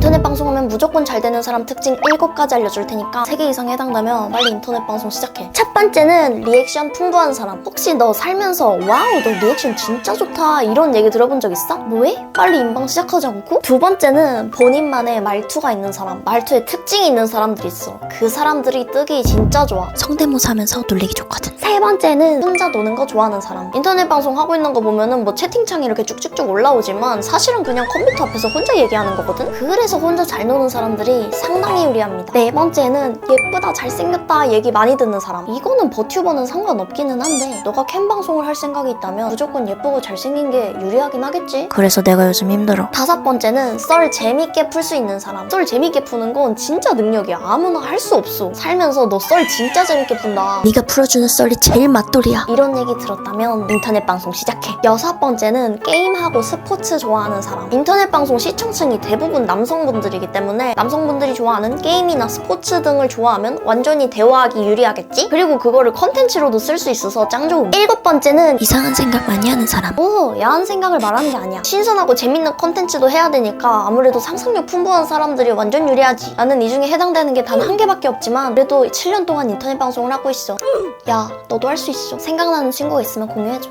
인터넷 방송하면 무조건 잘 되는 사람 특징 7가지 알려줄 테니까 3개 이상 해당되면 빨리 인터넷 방송 시작해. 첫 번째는 리액션 풍부한 사람. 혹시 너 살면서 와우 너 리액션 진짜 좋다 이런 얘기 들어본 적 있어? 뭐해? 빨리 인방 시작하지 않고? 두 번째는 본인만의 말투가 있는 사람. 말투에 특징이 있는 사람들이 있어. 그 사람들이 뜨기 진짜 좋아. 성대모사 하면서 놀리기 좋거든. 세 번째는 혼자 노는 거 좋아하는 사람. 인터넷 방송 하고 있는 거 보면은 뭐 채팅창이 이렇게 쭉쭉쭉 올라오지만 사실은 그냥 컴퓨터 앞에서 혼자 얘기하는 거거든? 그래서 혼자 잘 노는 사람들이 상당히 유리합니다. 네 번째는 예쁘다, 잘생겼다 얘기 많이 듣는 사람. 이거는 버튜버는 상관없기는 한데 너가 캠 방송을 할 생각이 있다면 무조건 예쁘고 잘생긴 게 유리하긴 하겠지? 그래서 내가 요즘 힘들어. 다섯 번째는 썰 재밌게 풀 수 있는 사람. 썰 재밌게 푸는 건 진짜 능력이야. 아무나 할 수 없어. 살면서 너 썰 진짜 재밌게 푼다. 네가 풀어주는 썰이 제일 맛돌이야. 이런 얘기 들었다면 인터넷 방송 시작해. 여섯 번째는 게임하고 스포츠 좋아하는 사람. 인터넷 방송 시청층이 대부분 남 성분들이기 때문에 남성분들이 좋아하는 게임이나 스포츠 등을 좋아하면 완전히 대화하기 유리하겠지? 그리고 그거를 컨텐츠로도 쓸 수 있어서 짱 좋음. 일곱 번째는 이상한 생각 많이 하는 사람. 오, 야한 생각을 말하는 게 아니야. 신선하고 재밌는 컨텐츠도 해야 되니까 아무래도 상상력 풍부한 사람들이 완전 유리하지. 나는 이 중에 해당되는 게 단 한 개밖에 없지만 그래도 7년 동안 인터넷 방송을 하고 있어. 야, 너도 할 수 있어. 생각나는 친구가 있으면 공유해줘.